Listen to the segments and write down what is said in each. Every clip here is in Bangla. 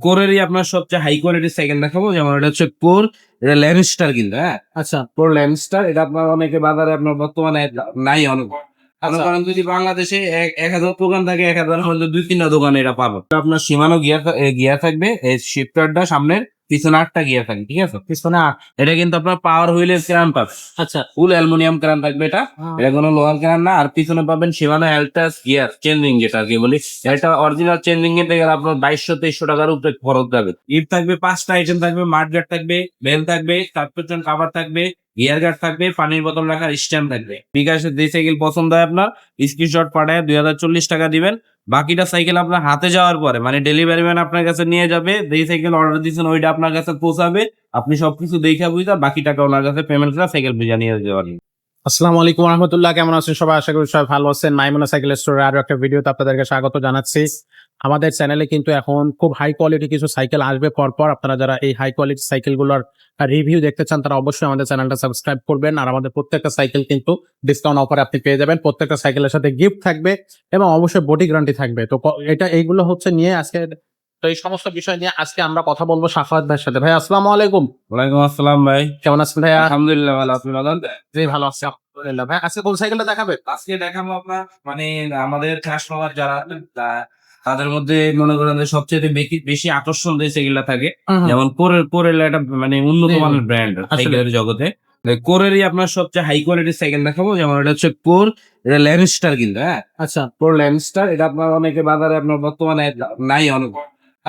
কোরেরই আপনার সবচেয়ে হাই কোয়ালিটির সাইকেল দেখাবো যেমন এটা হচ্ছে কোর এটা ল্যান্ডস্টার কিন্তু হ্যাঁ? আচ্ছা। কোর ল্যান্ডস্টার এটা আপনার অনেকে বাজারে আপনার বর্তমানে নাই অনেক। কারণ যদি বাংলাদেশে এক- হাজার দোকান থাকে এক হাজার হলে দুই তিনটা দোকানে এটা পাবো তো আপনার সীমানো গিয়ার গিয়ার থাকবে এই শিফটারটা সামনের পিছনে আটটা গিয়ার থাকে ঠিক আছে? পিছনে আট এটা কিন্তু আপনার পাওয়ার হুইলের ক্রান পাবে। আচ্ছা। ফুল অ্যালুমিনিয়াম ক্রান থাকবে এটা। এটা কোনো লোহার ক্রান না আর পিছনে পাবেন সীমানো অ্যালটাস গিয়ার চেঞ্জিং যেটা আর কি বলি। এটা অরিজিনাল চেঞ্জিং কিনতে গেলে আপনার বাইশশো তেইশশো টাকার উপরে খরচ যাবে। ইট থাকবে পাঁচটা আইটেম থাকবে মাঠ গার্ড থাকবে বেল থাকবে সাসপেনশন কাভার থাকবে গিয়ার গার্ড থাকবে পানির বোতল রাখার স্ট্যান্ড থাকবে। বিকাশের যে সাইকেল পছন্দ হয় আপনার স্ক্রিনশট পাঠায় দুই হাজার চল্লিশ টাকা দিবেন। বাকিটা সাইকেল আপনার হাতে যাওয়ার পরে মানে ডেলিভারি ম্যান আপনার কাছে নিয়ে যাবে, যেই সাইকেল অর্ডার দিয়েছেন, ওইটা আপনার কাছে পৌঁছাবে। আপনি সবকিছু দেখে বুঝতে বাকি টাকা ওনার কাছে পেমেন্ট করে সাইকেল বুঝে নিয়ে যেতে পারেন আসসালামু আলাইকুম রহমতুল্লাহ কেমন আছেন সবাই? আশা করি সবাই ভালো আছেন। মাইমুনা সাইকেল স্টোরে আরও একটা ভিডিওতে আপনাদেরকে স্বাগত জানাচ্ছি। আমাদের চ্যানেলে কিন্তু এখন খুব হাই কোয়ালিটি কিছু সাইকেল আসবে পরপর। আপনারা যারা এই হাই কোয়ালিটি সাইকেলগুলোর রিভিউ দেখতে চান, তারা অবশ্যই আমাদের চ্যানেলটা সাবস্ক্রাইব করবেন। আর আমাদের প্রত্যেকটা সাইকেল কিন্তু ডিসকাউন্ট অফারে আপনি পেয়ে যাবেন। প্রত্যেকটা সাইকেলের সাথে গিফট থাকবে এবং অবশ্যই বডি গ্যারান্টি থাকবে। তো এটা এইগুলো হচ্ছে নিয়ে আজকে তো এই সমস্ত বিষয় নিয়ে আজকে আমরা কথা বলব সাফাত ভাইয়ের সাথে। ভাই আসসালামু আলাইকুম। ওয়ালাইকুম আসসালাম ভাই। কেমন আছেন ভাইয়া? আলহামদুলিল্লাহ ভালো আপনি ভালো? জি ভালো আছি আলহামদুলিল্লাহ। ভাই আজকে কোন সাইকেলটা দেখাবে আজকে দেখাবো আপনার মানে আমাদের কাস্টমার যারা তাদের মধ্যে মনে করেন সবচেয়ে বেশি- আকর্ষণ যে সাইকেলটা থাকে যেমন কোরের কোরের একটা মানে উন্নত। মানের ব্র্যান্ড। সাইকেলের জগতে। কোরেরই আপনার সবচেয়ে হাই কোয়ালিটির সাইকেল দেখাবো যেমন এটা হচ্ছে কোর এটা ল্যান্ডস্টার কিন্তু হ্যাঁ? আচ্ছা। কোর ল্যান্ডস্টার এটা আপনার অনেকে বাজারে আপনার বর্তমানে নাই অনেক।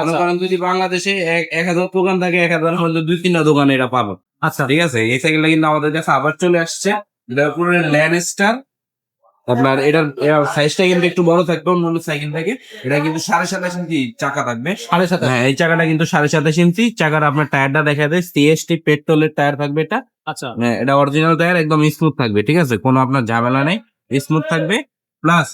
মনে আচ্ছা। করেন যদি বাংলাদেশে এক হাজার দোকান থাকে এক হাজার হলে দুই তিনটা দোকানে এটা পাবো আচ্ছা। ঠিক আছে? এই সাইকেলটা কিন্তু আমাদের কাছে আবার চলে আসছে। এটা পুরো ল্যান্ডস্টার আপনার এটার সাইজটা কিন্তু একটু বড় থাকবে অন্যান্য সাইকেল থেকে। এটা কিন্তু সাড়ে সাতাশ ইঞ্চি চাকা থাকবে। সাড়ে সাথে হ্যাঁ এই চাকাটা কিন্তু সাড়ে সাতাশ ইঞ্চি। চাকার আপনার টায়ারটা দেখা যায় সিএসটি পেট্রোলের টায়ার থাকবে এটা। আচ্ছা। হ্যাঁ, এটা অরিজিনাল টায়ার একদম স্মুথ থাকবে ঠিক আছে? কোনো আপনার ঝামেলা নেই। স্মুথ থাকবে। প্লাস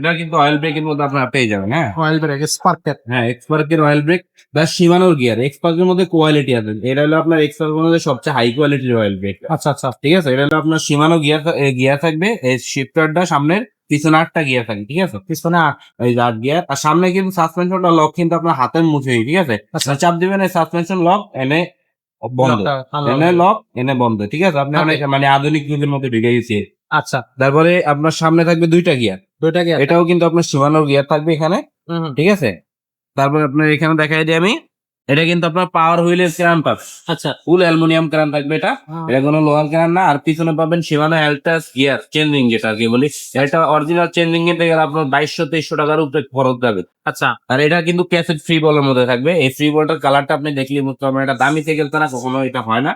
এটা কিন্তু অয়েল ব্রেকের মধ্যে আপনারা পেয়ে যাবেন হ্যাঁ? অয়েল ব্রেক স্পার্কের হ্যাঁ এক্সপার্কের অয়েল ব্রেক বা সীমানোর গিয়ার এক্সপার্কের মধ্যে কোয়ালিটি আছে। এটা হলো আপনার এক্সপার্কের মধ্যে সবচেয়ে হাই কোয়ালিটির অয়েল ব্রেক আচ্ছা আচ্ছা। ঠিক আছে? এটা হলো আপনার সীমানো গিয়ার গিয়ার থাকবে। এই শিফটারটা সামনের পিছনে আটটা গিয়ার থাকবে ঠিক আছে? পিছনে আট। এই আট গিয়ার আর সামনে কিন্তু সাসপেনশনটা লক কিন্তু আপনার হাতের মুঠোই ঠিক আছে? আচ্ছা। চাপ দিবেন এই সাসপেনশন লক এনে বন্ধ। এনে লক এনে বন্ধ ঠিক আছে? আপনি অনেক মানে আধুনিক যুগের মধ্যে ঢুকে গেছে। আচ্ছা। তারপরে আপনার সামনে থাকবে দুইটা গিয়ার দুইটা কি এটাও কিন্তু আপনার সীমানোর গিয়ার থাকবে এখানে। ঠিক আছে? তারপরে আপনার এখানে দেখাই দিই আমি এটা কিন্তু আপনার পাওয়ার হুইলের ক্রান পাবে আচ্ছা। ফুল অ্যালুমিনিয়াম ক্রান থাকবে এটা। এটা কোনো লোহার ক্রান না আর পিছনে পাবেন সীমানো অ্যালটাস গিয়ার চেঞ্জিং যেটা আর কি বলি। এটা অরিজিনাল চেঞ্জিং কিনতে গেলে আপনার বাইশশো তেইশশো টাকার উপরে খরচ যাবে। আচ্ছা। আর এটা কিন্তু ক্যাসেট ফ্রি বলের মধ্যে থাকবে। এই ফ্রি বলটার কালারটা আপনি দেখলে বুঝতে পারবেন এটা দামি থেকে না কখনো এটা হয় না।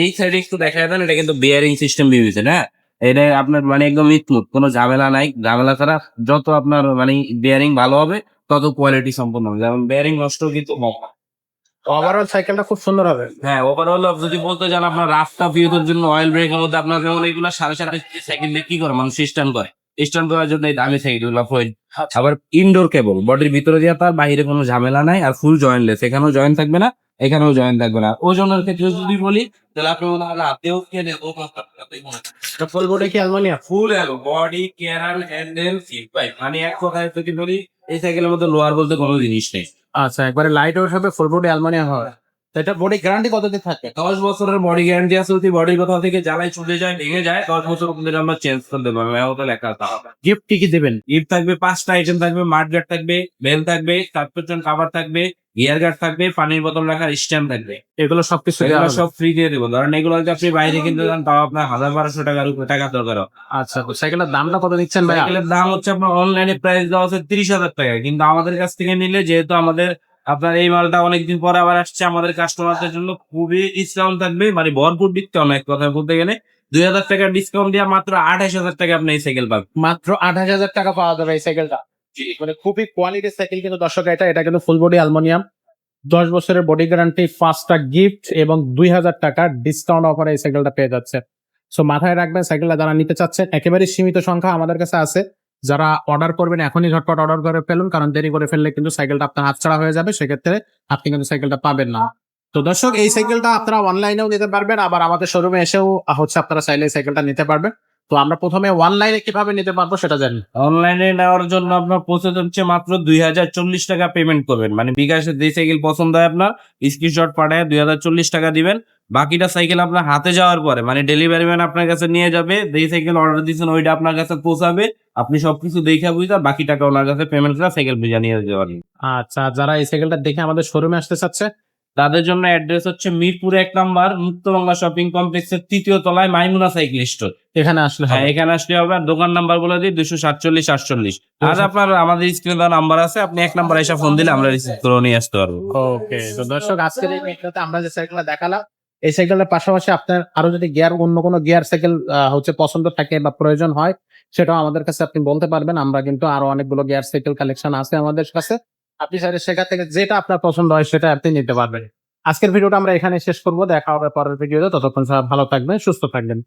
এই সাইডে একটু দেখা যাবে এটা কিন্তু বিয়ারিং সিস্টেম দিয়েছে না? এটা আপনার মানে একদম স্মুথ কোনো ঝামেলা নাই। ঝামেলা ছাড়া যত আপনার মানে বিয়ারিং ভালো হবে তত কোয়ালিটি সম্পন্ন হবে। যেমন বিয়ারিং নষ্ট কিন্তু ওভারঅল সাইকেলটা খুব সুন্দর হবে। হ্যাঁ ওভারঅল যদি বলতে চান আপনার রাস্তা ভিউতের জন্য অয়েল ব্রেকের মধ্যে আপনার যেমন এগুলো সাড়ে সাড়ে সাইকেল দিয়ে কি করে? মানুষ স্ট্যান্ড করে। স্ট্যান্ড করার জন্য এই দামি সাইকেলগুলো প্রয়োজন। আবার ইনডোর কেবল বডির ভিতরে দিয়ে তার বাইরে কোনো ঝামেলা নাই আর ফুল জয়েন্টলেস এখানেও জয়েন্ট থাকবে না। এখানেও জয়েন থাকবে না। ওজনের ক্ষেত্রে যদি বলি তাহলে আপনি মনে হয় হাতেও কেনে ও ফুল বডি কি অ্যালুমিনিয়াম ফুল বডি ক্যারাল হ্যান্ডেল সিট পাইপ মানে এক কথায় যদি বলি এই সাইকেলের মধ্যে লোয়ার বলতে কোনো জিনিস নেই। আচ্ছা একবারে লাইট ওর সাথে ফুল বডি অ্যালুমিনিয়াম হবে তো এটা বডি গ্যারান্টি কতদিন থাকে? দশ বছরের বডি গ্যারান্টি আছে যদি বডির কথা থেকে জ্বালাই চলে যায় ভেঙে যায় দশ বছর মধ্যে আমরা চেঞ্জ করে দেবো। তো লেখা গিফট কি কি দিবেন? ইট থাকবে পাঁচটা আইটেম থাকবে গার্ড থাকবে বেল থাকবে সাসপেনশন কাভার থাকবে গিয়ার গার্ড থাকবে পানির বোতল রাখার স্ট্যান্ড থাকবে। এগুলো সবকিছু দেওয়া এগুলো সব ফ্রি দিয়ে দেবো। ধরেন এগুলো যদি আপনি বাইরে কিনতে যান তাও আপনার হাজার বারোশো টাকার উপরে টাকা দরকার। আচ্ছা তো সাইকেলের দামটা কত দিচ্ছেন ভাই সাইকেলের দাম হচ্ছে আপনার অনলাইনে প্রাইস দেওয়া হচ্ছে তিরিশ হাজার টাকা। কিন্তু আমাদের কাছ থেকে নিলে যেহেতু আমাদের আপনার এই মালটা অনেকদিন পরে আবার আসছে আমাদের কাস্টমারদের জন্য। খুবই ডিসকাউন্ট থাকবে মানে ভরপুর ডিসকাউন্ট এক কথা বলতে গেলে। দুই হাজার টাকার ডিসকাউন্ট দিয়ে মাত্র আঠাশ হাজার টাকা আপনি এই সাইকেল পাবেন। মাত্র আঠাশ হাজার টাকা পাওয়া যাবে এই সাইকেলটা মানে খুবই কোয়ালিটির সাইকেল কিন্তু দর্শক এটা এটা কিন্তু ফুল বডি অ্যালুমিনিয়াম দশ বছরের বডি গ্যারান্টি পাঁচটা গিফট এবং দুই হাজার টাকা ডিসকাউন্ট অফারে এই সাইকেলটা পেয়ে যাচ্ছে। সো মাথায় রাখবেন সাইকেলটা যারা নিতে চাচ্ছেন একেবারে সীমিত সংখ্যা আমাদের কাছে আছে। যারা অর্ডার করবেন, এখনই ঝটপট অর্ডার করে ফেলুন, কারণ দেরি করে ফেললে কিন্তু সাইকেলটা আপনার হাতছাড়া হয়ে যাবে, সেক্ষেত্রে আপনি কিন্তু সাইকেলটা পাবেন না। তো দর্শক, এই সাইকেলটা আপনারা অনলাইনেও নিতে পারবেন, আবার আমাদের শোরুমে এসেও হচ্ছে আপনারা চাইলে সাইকেলটা নিতে পারবেন। তো আমরা প্রথমে অনলাইনে কীভাবে নিতে পারব সেটা জানি। অনলাইনে নেওয়ার জন্য আপনার প্রসেস হচ্ছে মাত্র দুই হাজার চল্লিশ টাকা পেমেন্ট করবেন। মানে বিকাশে যে সাইকেল পছন্দ হয় আপনার স্ক্রিনশট পাঠায় দুই হাজার চল্লিশ টাকা দিবেন। বাকিটা সাইকেল আপনার হাতে যাওয়ার পরে মানে ডেলিভারি ম্যান আপনার কাছে নিয়ে যাবে যেই সাইকেল অর্ডার দিয়েছেন ওইটা আপনার কাছে পৌঁছাবে। আপনি সবকিছু দেখে বুঝা বাকি টাকা ওনার কাছে পেমেন্ট করে সাইকেল বুঝা নিয়ে যেতে পারবেন আচ্ছা যারা এই সাইকেলটা দেখে আমাদের শোরুমে আসতে চাচ্ছে তাদের জন্য অ্যাড্রেস হচ্ছে মিরপুর এক নাম্বার মুক্তবাংলা শপিং কমপ্লেক্সের তৃতীয় তলায় মাইমুনা সাইকেল স্টোর এখানে আসলে হ্যাঁ এখানে আসলে হবে। আর দোকান নাম্বার বলে দিই দুশো সাতচল্লিশ আটচল্লিশ। আর আপনার আমাদের স্ক্রিনে দেওয়া নাম্বার আছে আপনি এক নাম্বার এসে ফোন দিলে আমরা রিসিভ করে নিয়ে আসতে পারব। ওকে তো দর্শক আজকের এই ভিডিওতে আমরা যে সাইকেলটা দেখালাম এই সাইকেলের পাশাপাশি আপনার আরও যদি গিয়ার অন্য কোনো গিয়ার সাইকেল হচ্ছে পছন্দ থাকে বা প্রয়োজন হয় সেটাও আমাদের কাছে আপনি বলতে পারবেন। আমরা কিন্তু আরও অনেকগুলো গিয়ার সাইকেল কালেকশন আছে আমাদের কাছে। আপনি চাইলে সেখান থেকে যেটা আপনার পছন্দ হয় সেটা আপনি নিতে পারবেন। আজকের ভিডিওটা আমরা এখানে শেষ করব। দেখা হবে পরের ভিডিওতে। ততক্ষণ স্যার ভালো থাকবেন, সুস্থ থাকবেন।